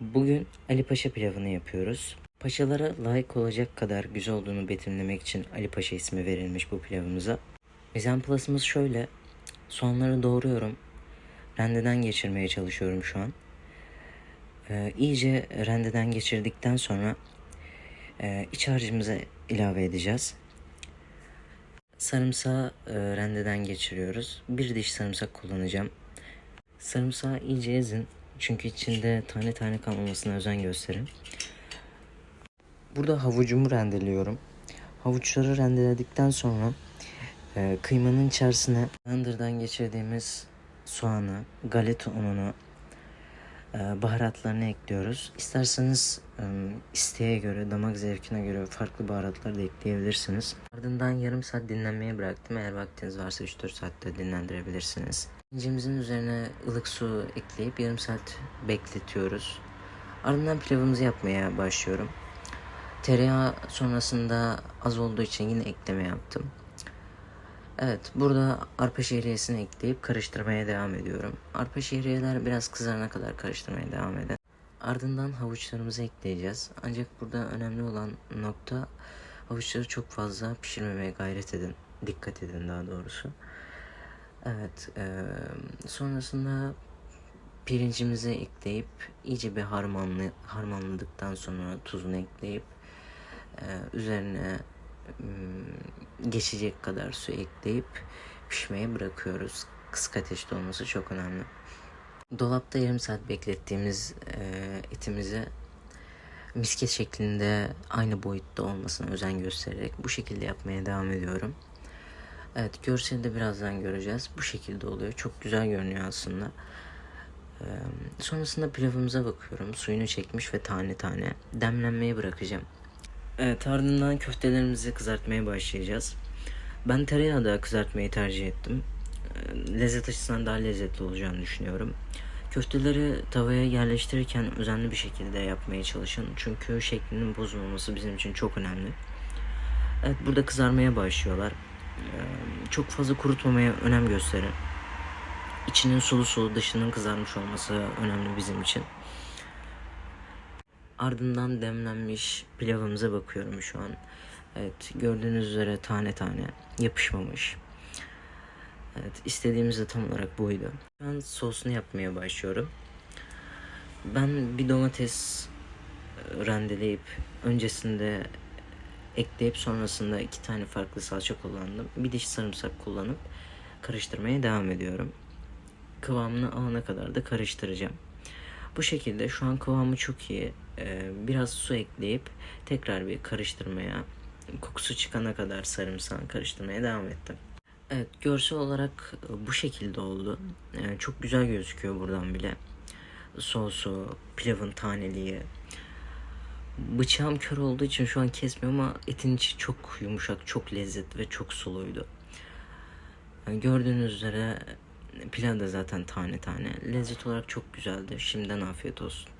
Bugün Ali Paşa pilavını yapıyoruz. Paşalara layık olacak kadar güzel olduğunu betimlemek için Ali Paşa ismi verilmiş bu pilavımıza. Mizanplasımız şöyle. Soğanları doğruyorum. Rendeden geçirmeye çalışıyorum şu an. Ee, iyice rendeden geçirdikten sonra e, iç harcımıza ilave edeceğiz. Sarımsağı e, rendeden geçiriyoruz. Bir diş sarımsak kullanacağım. Sarımsağı iyice ezin. Çünkü içinde tane tane kalmamasına özen gösterin. Burada havucumu rendeliyorum. Havuçları rendeledikten sonra e, kıymanın içerisine blenderdan geçirdiğimiz soğanı, galeta ununu, baharatlarını ekliyoruz. İsterseniz e, isteğe göre, damak zevkine göre farklı baharatlar da ekleyebilirsiniz. Ardından yarım saat dinlenmeye bıraktım. Eğer vaktiniz varsa 3-4 saatte dinlendirebilirsiniz. İncimizin üzerine ılık su ekleyip yarım saat bekletiyoruz. Ardından pilavımızı yapmaya başlıyorum. Tereyağı sonrasında az olduğu için yine ekleme yaptım. Evet, burada arpa şehriyesini ekleyip karıştırmaya devam ediyorum. Arpa şehriyeler biraz kızarana kadar karıştırmaya devam edin. Ardından havuçlarımızı ekleyeceğiz. Ancak burada önemli olan nokta havuçları çok fazla pişirmemeye gayret edin. Dikkat edin daha doğrusu. Evet, eee, sonrasında pirincimizi ekleyip iyice bir harmanlı, harmanladıktan sonra tuzunu ekleyip eee, üzerine geçecek kadar su ekleyip pişmeye bırakıyoruz. Kısık ateşte olması çok önemli. Dolapta yarım saat beklettiğimiz eee, etimizi misket şeklinde aynı boyutta olmasına özen göstererek bu şekilde yapmaya devam ediyorum. Evet görseli de birazdan göreceğiz. Bu şekilde oluyor. Çok güzel görünüyor aslında. Ee, sonrasında pilavımıza bakıyorum. Suyunu çekmiş ve tane tane demlenmeye bırakacağım. Evet ardından köftelerimizi kızartmaya başlayacağız. Ben tereyağda kızartmayı tercih ettim. Ee, Lezzet açısından daha lezzetli olacağını düşünüyorum. Köfteleri tavaya yerleştirirken özenli bir şekilde yapmaya çalışın. Çünkü şeklinin bozulmaması bizim için çok önemli. Evet burada kızarmaya başlıyorlar. Ee, Çok fazla kurutmamaya önem gösterin. İçinin sulu sulu dışının kızarmış olması önemli bizim için. Ardından demlenmiş pilavımıza bakıyorum şu an. Evet gördüğünüz üzere tane tane yapışmamış. Evet istediğimiz de tam olarak buydu. An sosunu yapmaya başlıyorum. Ben bir domates e, rendeleyip öncesinde ekleyip sonrasında iki tane farklı salça kullandım. Bir diş sarımsak kullanıp karıştırmaya devam ediyorum. Kıvamını alana kadar da karıştıracağım. Bu şekilde şu an kıvamı çok iyi. Ee, biraz su ekleyip tekrar bir karıştırmaya, kokusu çıkana kadar sarımsağın karıştırmaya devam ettim. Evet, görsel olarak bu şekilde oldu. Ee, çok güzel gözüküyor buradan bile. Sosu, pilavın taneliği, Bıçağım kör olduğu için şu an kesmiyorum ama etin içi çok yumuşak, çok lezzetli ve çok suluydu. Yani gördüğünüz üzere pilav da zaten tane tane. Lezzet olarak çok güzeldi. Şimdiden afiyet olsun.